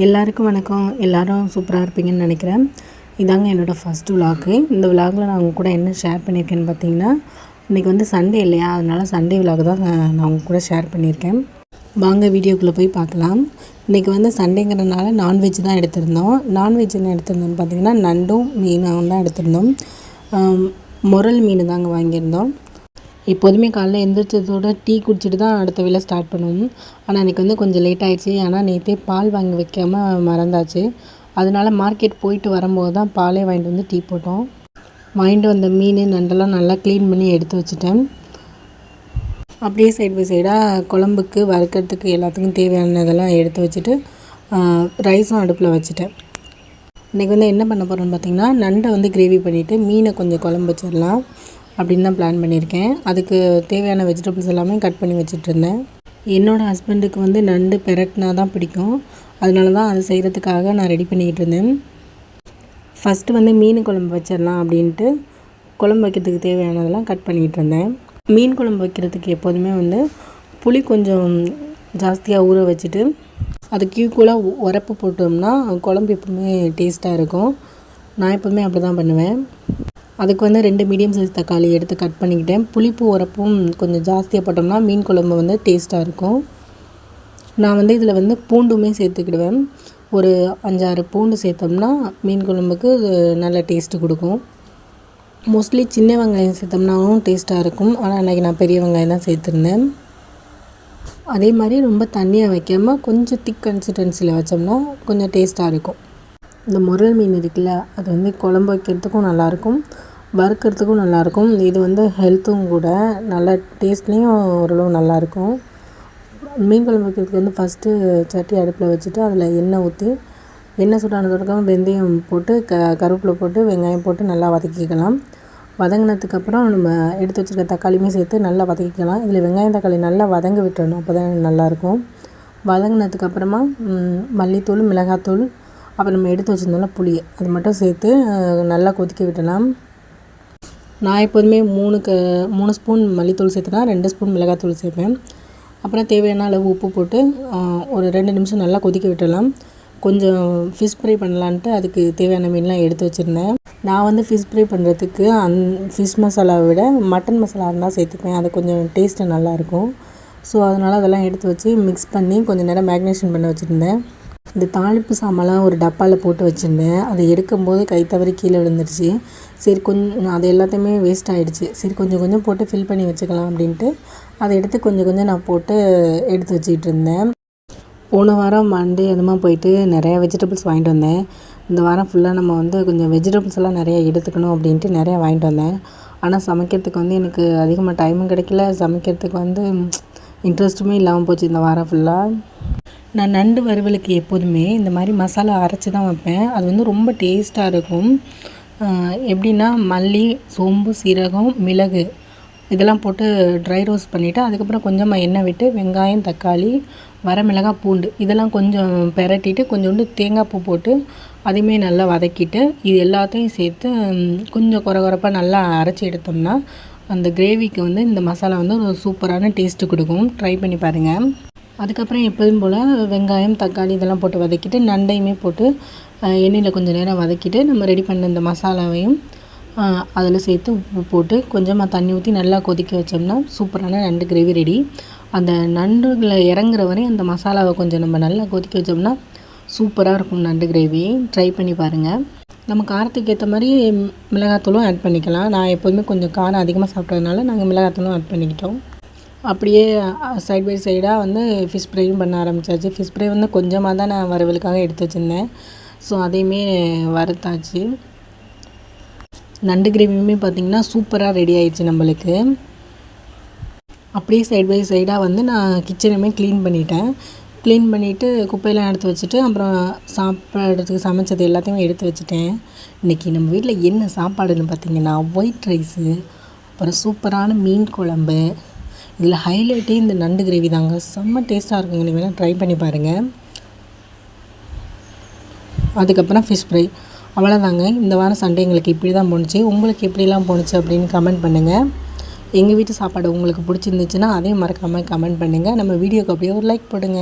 எல்லாருக்கும் வணக்கம். எல்லாரும் சூப்பராக இருப்பீங்கன்னு நினைக்கிறேன். இதாங்க என்னோடய ஃபஸ்ட்டு விலாக்கு இந்த விலாகில் நான் உங்கள் கூட என்ன ஷேர் பண்ணியிருக்கேன்னு பார்த்தீங்கன்னா இன்றைக்கி வந்து சண்டே இல்லையா? அதனால் சண்டே விலாக் தான் நான் உங்கள் கூட ஷேர் பண்ணியிருக்கேன். வாங்க வீடியோக்குள்ளே போய் பார்க்கலாம். இன்றைக்கி வந்து சண்டேங்கிறனால நான்வெஜ் தான் எடுத்திருந்தோம். நான்வெஜ் என்ன எடுத்திருந்தோம்னு பார்த்தீங்கன்னா நண்டும் மீனும் தான் எடுத்திருந்தோம். முரல் மீன் தாங்க வாங்கியிருந்தோம். எப்போதுமே காலைல எழுந்திரிச்சதோட டீ குடிச்சிட்டு தான் அடுத்த வேலை ஸ்டார்ட் பண்ணுவோம். ஆனால் இன்றைக்கி வந்து கொஞ்சம் லேட் ஆகிடுச்சி ஆனால் நேற்றே பால் வாங்கி வைக்காமல் மறந்தாச்சு. அதனால மார்க்கெட் போயிட்டு வரும்போது தான் பாலே வாங்கிட்டு வந்து டீ போட்டோம். வாங்கிட்டு வந்த மீன் நண்டெல்லாம் நல்லா க்ளீன் பண்ணி எடுத்து வச்சுட்டேன். அப்படியே சைடு பை சைடாக குழம்புக்கு வறுக்கிறதுக்கு எல்லாத்துக்கும் தேவையானதெல்லாம் எடுத்து வச்சுட்டு ரைஸும் அடுப்பில் வச்சுட்டேன். இன்றைக்கி வந்து என்ன பண்ண போகிறோன்னு பார்த்திங்கன்னா நண்டை வந்து கிரேவி பண்ணிவிட்டு மீனை கொஞ்சம் குழம்பு வச்சிடலாம். அப்படின்னு தான் பிளான் பண்ணியிருக்கேன். அதுக்கு தேவையான வெஜிடபிள்ஸ் எல்லாமே கட் பண்ணி வச்சுட்ருந்தேன். என்னோடய ஹஸ்பண்டுக்கு வந்து நண்டு பெரட்னா தான் பிடிக்கும். அதனால தான் அது செய்கிறதுக்காக நான் ரெடி பண்ணிக்கிட்டு இருந்தேன். ஃபஸ்ட்டு வந்து மீன் குழம்பு வச்சிடலாம் அப்படின்ட்டு குழம்பு வைக்கிறதுக்கு தேவையானதெல்லாம் கட் பண்ணிகிட்டு இருந்தேன். மீன் குழம்பு வைக்கிறதுக்கு எப்போதுமே வந்து புளி கொஞ்சம் ஜாஸ்தியாக ஊற வச்சுட்டு அதுக்கு ஈக்குவலாக உரப்பு போட்டோம்னா குழம்பு எப்பவுமே டேஸ்ட்டாக இருக்கும். நான் எப்போவுமே அப்படி தான் பண்ணுவேன். அதுக்கு வந்து ரெண்டு மீடியம் சைஸ் தக்காளி எடுத்து கட் பண்ணிக்கிட்டேன். புளிப்பு உரப்பும் கொஞ்சம் ஜாஸ்தியாக போட்டோம்னா மீன் குழம்பு வந்து டேஸ்ட்டாக இருக்கும். நான் வந்து இதில் வந்து பூண்டுமே சேர்த்துக்கிடுவேன். ஒரு அஞ்சாறு பூண்டு சேர்த்தோம்னா மீன் குழம்புக்கு நல்ல டேஸ்ட்டு கொடுக்கும். மோஸ்ட்லி சின்ன வெங்காயம் சேர்த்தோம்னாவும் டேஸ்ட்டாக இருக்கும். ஆனால் இன்றைக்கி நான் பெரிய வெங்காயம் தான் சேர்த்துருந்தேன். அதே மாதிரி ரொம்ப தண்ணியாக வைக்காமல் கொஞ்சம் திக் கன்சிஸ்டன்சியில் வச்சோம்னா கொஞ்சம் டேஸ்ட்டாக இருக்கும். இந்த முரல் மீன் இருக்குல்ல அது வந்து குழம்பு வைக்கிறதுக்கும் நல்லாயிருக்கும் வறுக்கிறதுக்கும் நல்லாயிருக்கும். இது வந்து ஹெல்த்தும் கூட நல்ல டேஸ்ட்லேயும் ஓரளவு நல்லாயிருக்கும். மீன் குழம்பு வைக்கிறதுக்கு வந்து ஃபஸ்ட்டு சட்டி அடுப்பில் வச்சுட்டு அதில் எண்ணெய் ஊற்றி எண்ணெய் சூடானதுக்கப்புறம் வெந்தயம் போட்டு க கருவேப்பிலை போட்டு வெங்காயம் போட்டு நல்லா வதக்கிக்கலாம். வதங்கினதுக்கப்புறம் நம்ம எடுத்து வச்சுருக்க தக்காளியுமே சேர்த்து நல்லா வதக்கிக்கலாம். இதில் வெங்காயம் தக்காளி நல்லா வதங்க விட்டுறணும். அப்போ தான் நல்லாயிருக்கும் வதங்கினதுக்கப்புறமா மல்லித்தூள் மிளகாத்தூள் அப்புறம் நம்ம எடுத்து வச்சுருந்தோம்னா புளி அது மட்டும் சேர்த்து நல்லா கொதிக்க விடலாம். நான் எப்போதுமே மூணுக்கு மூணு ஸ்பூன் மல்லித்தூள் சேர்த்துனா ரெண்டு ஸ்பூன் மிளகாத்தூள் சேர்ப்பேன். அப்புறம் தேவையான அளவு உப்பு போட்டு ஒரு ரெண்டு நிமிஷம் நல்லா கொதிக்க விட்டுடலாம். கொஞ்சம் ஃபிஷ் ஃப்ரை பண்ணலான்ட்டு அதுக்கு தேவையான மீன்லாம் எடுத்து வச்சுருந்தேன். நான் வந்து ஃபிஷ் ஃப்ரை பண்ணுறதுக்கு அந் ஃபிஷ் மசாலாவை விட மட்டன் மசாலா இருந்தால் சேர்த்துப்பேன் அது கொஞ்சம் டேஸ்ட்டு நல்லாயிருக்கும் ஸோ அதனால் அதெல்லாம் எடுத்து வச்சு மிக்ஸ் பண்ணி கொஞ்சம் நேரம் மேக்னேஷன் பண்ண வச்சுருந்தேன். இந்த தாளிப்பு சாமான்லாம் ஒரு டப்பாவில் போட்டு வச்சுருந்தேன். அதை எடுக்கும்போது கை தவறி கீழே விழுந்துருச்சு. சரி கொஞ்சம் அது எல்லாத்தையுமே வேஸ்ட் ஆகிடுச்சு சரி கொஞ்சம் கொஞ்சம் போட்டு ஃபில் பண்ணி வச்சுக்கலாம் அப்படின்ட்டு அதை எடுத்து கொஞ்சம் கொஞ்சம் நான் போட்டு எடுத்து வச்சுக்கிட்டு இருந்தேன். போன வாரம் மண்டே அதுமாக போயிட்டு நிறையா வெஜிடபிள்ஸ் வாங்கிட்டு வந்தேன். இந்த வாரம் ஃபுல்லாக நம்ம வந்து கொஞ்சம் வெஜிடபிள்ஸ் எல்லாம் நிறையா எடுத்துக்கணும் அப்படின்ட்டு நிறையா வாங்கிட்டு வந்தேன். ஆனால் சமைக்கிறதுக்கு வந்து எனக்கு அதிகமாக டைமும் கிடைக்கல. சமைக்கிறதுக்கு வந்து இன்ட்ரெஸ்ட்டுமே இல்லாமல் போச்சு இந்த வாரம் ஃபுல்லாக நான் நண்டு வறுவலுக்கு எப்போதுமே இந்த மாதிரி மசாலா அரைச்சி தான் வைப்பேன். அது வந்து ரொம்ப டேஸ்ட்டாக இருக்கும். எப்படின்னா மல்லி சோம்பு சீரகம் மிளகு இதெல்லாம் போட்டு ட்ரை ரோஸ்ட் பண்ணிவிட்டு அதுக்கப்புறம் கொஞ்சமாக எண்ணெய் விட்டு வெங்காயம் தக்காளி வரமிளகாய் பூண்டு இதெல்லாம் கொஞ்சம் பெரட்டிட்டு கொஞ்சோண்டு தேங்காய் பூ போட்டு அதையுமே நல்லா வதக்கிட்டு இது எல்லாத்தையும் சேர்த்து கொஞ்சம் குறை குறைப்பாக நல்லா அரைச்சி எடுத்தோம்னா அந்த கிரேவிக்கு வந்து இந்த மசாலா வந்து ஒரு சூப்பரான டேஸ்ட்டு கொடுக்கும். ட்ரை பண்ணி பாருங்கள் அதுக்கப்புறம் எப்போதும் போல் வெங்காயம் தக்காளி இதெல்லாம் போட்டு வதக்கிட்டு நண்டையுமே போட்டு எண்ணெயில் கொஞ்சம் நேரம் வதக்கிட்டு நம்ம ரெடி பண்ண இந்த மசாலாவையும் அதில் சேர்த்து உப்பு போட்டு கொஞ்சமாக தண்ணி ஊற்றி நல்லா கொதிக்க வச்சோம்னா சூப்பரான நண்டு கிரேவி ரெடி அந்த நண்டுகளை இறங்குற வரையும் அந்த மசாலாவை கொஞ்சம் நம்ம நல்லா கொதிக்க வச்சோம்னா சூப்பராக இருக்கும் நண்டு கிரேவி. ட்ரை பண்ணி பாருங்கள் நம்ம காரத்துக்கு ஏற்ற மாதிரி மிளகாத்தூளும் ஆட் பண்ணிக்கலாம். நான் எப்போதுமே கொஞ்சம் காரம் அதிகமாக சாப்பிட்டதுனால நாங்கள் மிளகாத்தூளும் ஆட் பண்ணிக்கிட்டோம். அப்படியே சைட் பை சைடாக வந்து ஃபிஷ் ஃப்ரையும் பண்ண ஆரம்பித்தாச்சு ஃபிஷ் ஃப்ரை வந்து கொஞ்சமாக தான் நான் வறுவலுக்காக எடுத்து வச்சுருந்தேன். ஸோ அதையுமே வறுத்தாச்சு. நண்டு கிரேவியுமே பார்த்திங்கன்னா சூப்பராக ரெடி ஆயிடுச்சு நம்மளுக்கு. அப்படியே சைட் பை சைடாக வந்து நான் கிச்சனுமே க்ளீன் பண்ணிட்டேன். க்ளீன் பண்ணிவிட்டு குப்பையெல்லாம் எடுத்து வச்சுட்டு அப்புறம் சாப்பாடுறதுக்கு சமைச்சது எல்லாத்தையுமே எடுத்து வச்சுட்டேன். இன்றைக்கி நம்ம வீட்டில் என்ன சாப்பாடுன்னு பார்த்திங்கன்னா ஒயிட் ரைஸு அப்புறம் சூப்பரான மீன் குழம்பு இதில் ஹைலைட்டே இந்த நண்டு கிரேவி தாங்க. செம்ம டேஸ்ட்டாக இருக்குங்க நீங்கள் வேணால் ட்ரை பண்ணி பாருங்கள் அதுக்கப்புறம் ஃபிஷ் ஃப்ரை அவ்வளோதாங்க இந்த வாரம் சண்டே எங்களுக்கு இப்படி தான் போணுச்சு. உங்களுக்கு எப்படிலாம் போணுச்சு அப்படின்னு கமெண்ட் பண்ணுங்கள் எங்கள் வீட்டு சாப்பாடு உங்களுக்கு பிடிச்சிருந்துச்சுன்னா அதையும் மறக்காமல் கமெண்ட் பண்ணுங்கள் நம்ம வீடியோக்கு அப்படியே ஒரு லைக் போடுங்க.